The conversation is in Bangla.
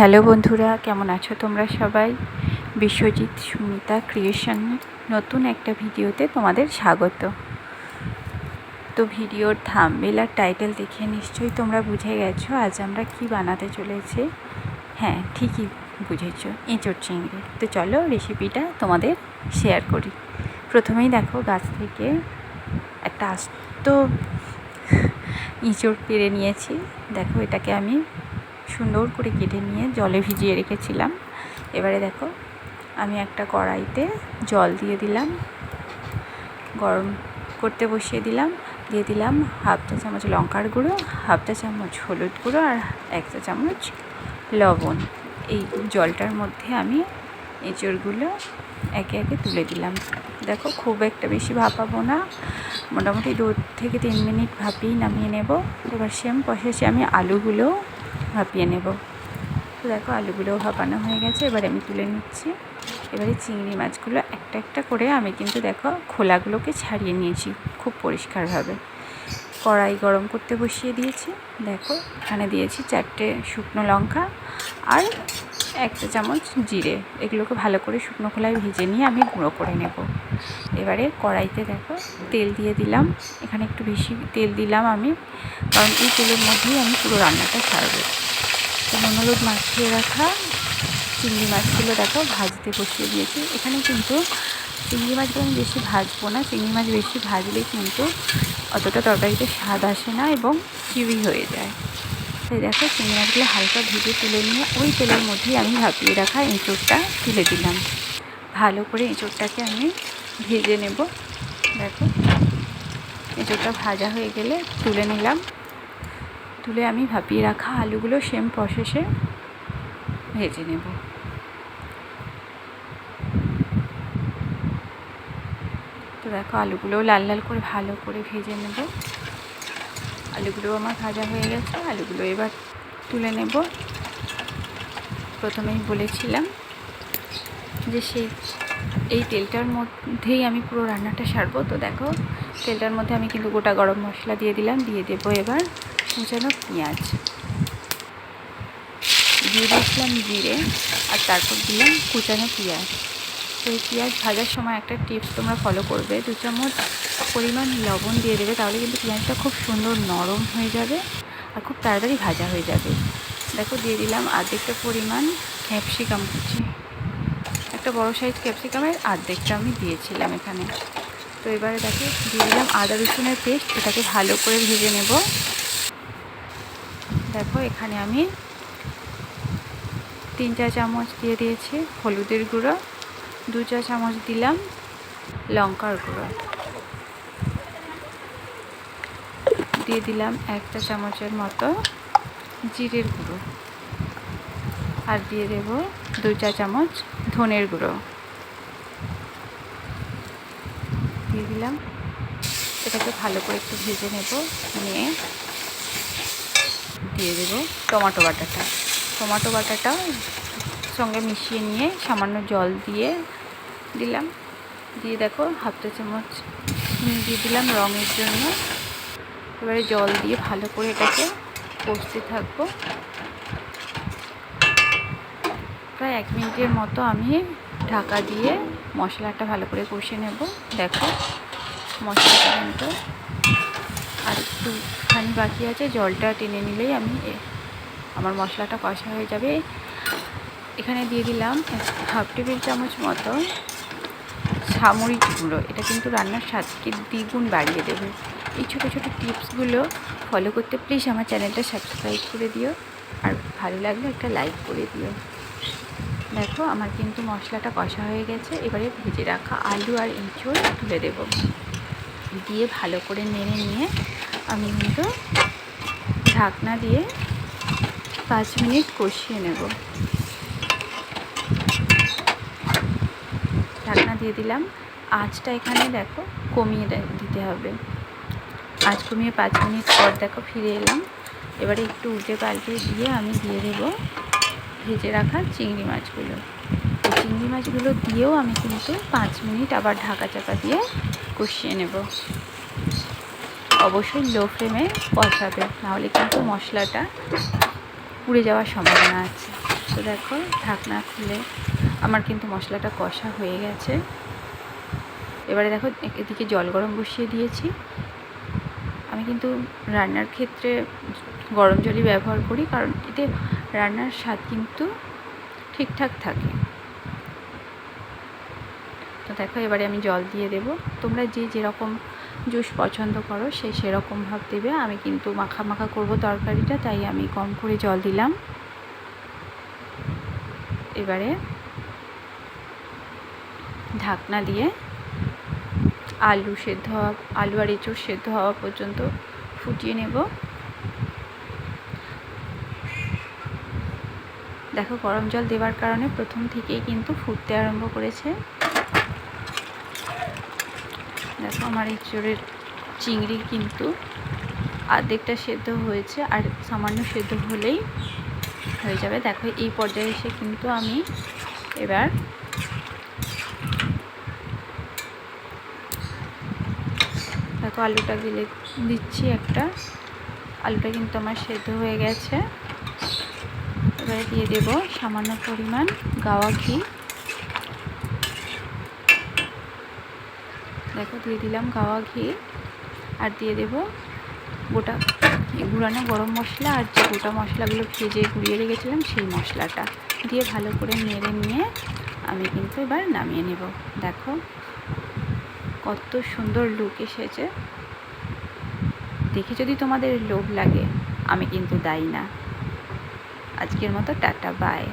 হ্যালো বন্ধুরা, কেমন আছো তোমরা সবাই? বিশ্বজিৎ সুমিতা ক্রিয়েশন নতুন একটা ভিডিওতে তোমাদের স্বাগত। তো ভিডিওর থাম্বেল আর টাইটেল দেখে নিশ্চয়ই তোমরা বুঝে গেছো আজ আমরা কি বানাতে চলেছি। হ্যাঁ ঠিকই বুঝেছ এঁচড় চিংড়ি। তো চলো রেসিপিটা তোমাদের শেয়ার করি। প্রথমেই দেখো, গাছ থেকে একটা আস্ত ইঁচড় পেরে নিয়েছি। দেখো, এটাকে আমি সুন্দর করে কেটে নিয়ে জলে ভিজিয়ে রেখেছিলাম। এবারে দেখো, আমি একটা কড়াইতে জল দিয়ে দিলাম, গরম করতে বসিয়ে দিলাম, দিয়ে দিলাম হাফ চা চামচ লঙ্কার গুঁড়ো, হাফ চা চামচ হলুদ গুঁড়ো আর এক চা চামচ লবণ। এই জলটার মধ্যে আমি এঁচড়গুলো একে একে তুলে দিলাম। দেখো, খুব একটা বেশি ভাপাবো না। মোটামুটি দু থেকে তিন মিনিট ভাপিয়েই নামিয়ে নেব। এবার সেম প্রসেসে আমি আলুগুলো ভাপিয়ে নেব। তো দেখো আলুগুলোও ভাপানো হয়ে গেছে, এবার আমি তুলে নিচ্ছি। এবারে চিংড়ি মাছগুলো একটা একটা করে আমি কিন্তু দেখো খোলাগুলোকে ছাড়িয়ে নিয়েছি খুব পরিষ্কারভাবে। কড়াই গরম করতে বসিয়ে দিয়েছি। দেখো, এখানে দিয়েছি চারটে শুকনো লঙ্কা আর একটা চামচ জিরে। এগুলোকে ভালো করে শুকনো খোলায় ভেজে নিয়ে আমি গুঁড়ো করে নেব। এবারে কড়াইতে দেখো, তেল দিয়ে দিলাম। এখানে একটু বেশি তেল দিলাম আমি, কারণ এই তেলের মধ্যেই আমি পুরো রান্নাটা ছাড়বো তো হলুদ মাখিয়ে রাখা, চিংড়ি মাছগুলো দেখো ভাজতে বসিয়ে দিয়েছি। এখানে কিন্তু চিংড়ি মাছগুলো আমি বেশি ভাজবো না। চিংড়ি মাছ বেশি ভাজলে কিন্তু অতটা তরকারিতে স্বাদ আসে না এবং চিবি হয়ে যায়। তাই দেখো, চিংড়ি মাছগুলো হালকা ভেজে তুলে নিয়ে ওই তেলের মধ্যেই আমি ভাপিয়ে রাখা এঁচোড়টা তুলে দিলাম। ভালো করে এঁচোড়টাকে আমি ভেজে নেব। দেখো, এঁচোড়টা ভাজা হয়ে গেলে তুলে নিলাম। তুলে আমি ভাপিয়ে রাখা আলুগুলো সেম প্রসেসে ভেজে নেব তো দেখো, আলুগুলোও লাল লাল করে ভালো করে ভেজে নেব। আলুগুলো আমার ভাজা হয়ে গেছে, আলুগুলো এবার তুলে নেব। প্রথমেই বলেছিলাম যে সেই, এই তেলটার মধ্যেই আমি পুরো রান্নাটা সারবো। তো দেখো, তেলটার মধ্যে আমি কিন্তু গোটা গরম মশলা দিয়ে দিলাম, দিয়ে দেবো এবার কুচানো পেঁয়াজ। দিয়ে দিয়েছিলাম জিরে, আর তারপর দিলাম কুচানো পেঁয়াজ। তো পেঁয়াজ ভাজার সময় একটা টিপস তোমরা ফলো করবে। দু চামচ পরিমাণ লবণ দিয়ে দেবে, তাহলে কিন্তু পেঁয়াজটা খুব সুন্দর নরম হয়ে যাবে আর খুব তাড়াতাড়ি ভাজা হয়ে যাবে। দেখো, দিয়ে দিলাম আর্ধেকটা পরিমাণ ক্যাপসিকাম কুচি। একটা বড় সাইজ ক্যাপসিকামের আর্ধেকটা আমি দিয়েছিলাম এখানে। তো এবারে দেখো, দিয়ে দিলাম আদা রসুনের পেস্ট এটাকে ভালো করে ভেজে নেব। দেখো, এখানে আমি তিন চা চামচ দিয়ে দিয়েছি হলুদের গুঁড়ো। দু চা চামচ দিলাম লঙ্কার গুঁড়ো। দিয়ে দিলাম একটা চামচের মতো জিরের গুঁড়ো। আর দিয়ে দেব দু চা চামচ ধনের গুঁড়ো। দিয়ে দিলাম। এটাকে ভালো করে একটু ভেজে নেব, নিয়ে দিয়ে দেব টমাটো বাটাটা। টমাটো বাটাটা সঙ্গে মিশিয়ে নিয়ে সামান্য জল দিয়ে দিলাম। দিয়ে দেখো হাফ চা চামচ দিয়ে দিলাম রঙের জন্য। এবারে জল দিয়ে ভালো করে এটাকে কষতে থাকব। প্রায় এক মিনিটের মতো আমি ঢাকা দিয়ে মশলাটা ভালো করে কষে নেব। দেখো, মশলাটা কিন্তু আর একটুখানি বাকি আছে। জলটা টেনে নিলেই আমি আমার মশলাটা কষা হয়ে যাবে। এখানে দিয়ে দিলাম হাফ টেবিল চামচ মতো সামরিক গুঁড়ো। এটা কিন্তু রান্নার স্বাদকে দ্বিগুণ বাড়িয়ে দেবে। এই ছোটো ছোটো টিপসগুলো ফলো করতে প্লিজ আমার চ্যানেলটা সাবস্ক্রাইব করে দিও। আর ভালো লাগলে একটা লাইক করে দিও। দেখো, আমার কিন্তু মশলাটা কষা হয়ে গেছে। এবারে ভেজে রাখা আলু আর এঁচড় তুলে দেব। দিয়ে ভালো করে নেড়ে নিয়ে আমি কিন্তু ঢাকনা দিয়ে পাঁচ মিনিট কষিয়ে নেব ঢাকনা দিয়ে দিলাম। আঁচটা এখানে দেখো কমিয়ে দিতে হবে। আঁচ কমিয়ে পাঁচ মিনিট পর দেখো ফিরে এলাম। এবারে একটু উল্টে পাল্টে দিয়ে আমি দিয়ে দেবো ভেজে রাখা চিংড়ি মাছগুলো। চিংড়ি মাছগুলো দিয়েও আমি কিন্তু পাঁচ মিনিট আবার ঢাকা চাপা দিয়ে কষিয়ে নেব। অবশ্যই লো ফ্লেমে কষাবে, নাহলে কিন্তু মশলাটা পুড়ে যাওয়ার সম্ভাবনা আছে। তো দেখো ঢাকনা খুলে আমার কিন্তু মশলাটা কষা হয়ে গেছে। এবারে দেখো এদিকে জল গরম বসিয়ে দিয়েছি। আমি কিন্তু রান্নার ক্ষেত্রে গরম জলই ব্যবহার করি, কারণ এতে রান্নার স্বাদ কিন্তু ঠিকঠাক থাকে। তো দেখো, এবারে আমি জল দিয়ে দেব। তোমরা যে যেরকম জুস পছন্দ করো, সে সেরকম ভাব দেবে। আমি কিন্তু মাখা মাখা করব তরকারিটা, তাই আমি কম করে জল দিলাম। এবারে ঢাকনা দিয়ে আলু সেদ্ধ হওয়া, আলু আর এঁচড় সেদ্ধ হওয়া পর্যন্ত ফুটিয়ে নেব। দেখো, গরম জল দেওয়ার কারণে প্রথম থেকেই কিন্তু ফুটতে আরম্ভ করেছে। দেখো, আমার এঁচড়ের চিংড়ি কিন্তু অর্ধেকটা সেদ্ধ হয়েছে আর সামান্য সেদ্ধ হলেই হয়ে যাবে। দেখো, এই পর্যায়ে এসে কিন্তু আমি এবার দেখো, আলুটা গেলে দিচ্ছি একটা। আলুটা কিন্তু আমার সেদ্ধ হয়ে গেছে। এবারে দিয়ে দেব সামান্য পরিমাণ গাওয়া ঘি। দেখো, দিয়ে দিলাম গাওয়া ঘি। আর দিয়ে দেব গোটা গুঁড়ানো গরম মশলা। আর যে গোটা মশলাগুলো ভেজে গুঁড়িয়ে রেখেছিলাম, সেই মশলাটা দিয়ে ভালো করে নেড়ে নিয়ে আমি কিন্তু এবার নামিয়ে নেব। দেখো কত সুন্দর লুক এসেছে। দেখে যদি তোমাদের লোভ লাগে, আমি কিন্তু দায়ী না। আজকের মতো টাটা বাই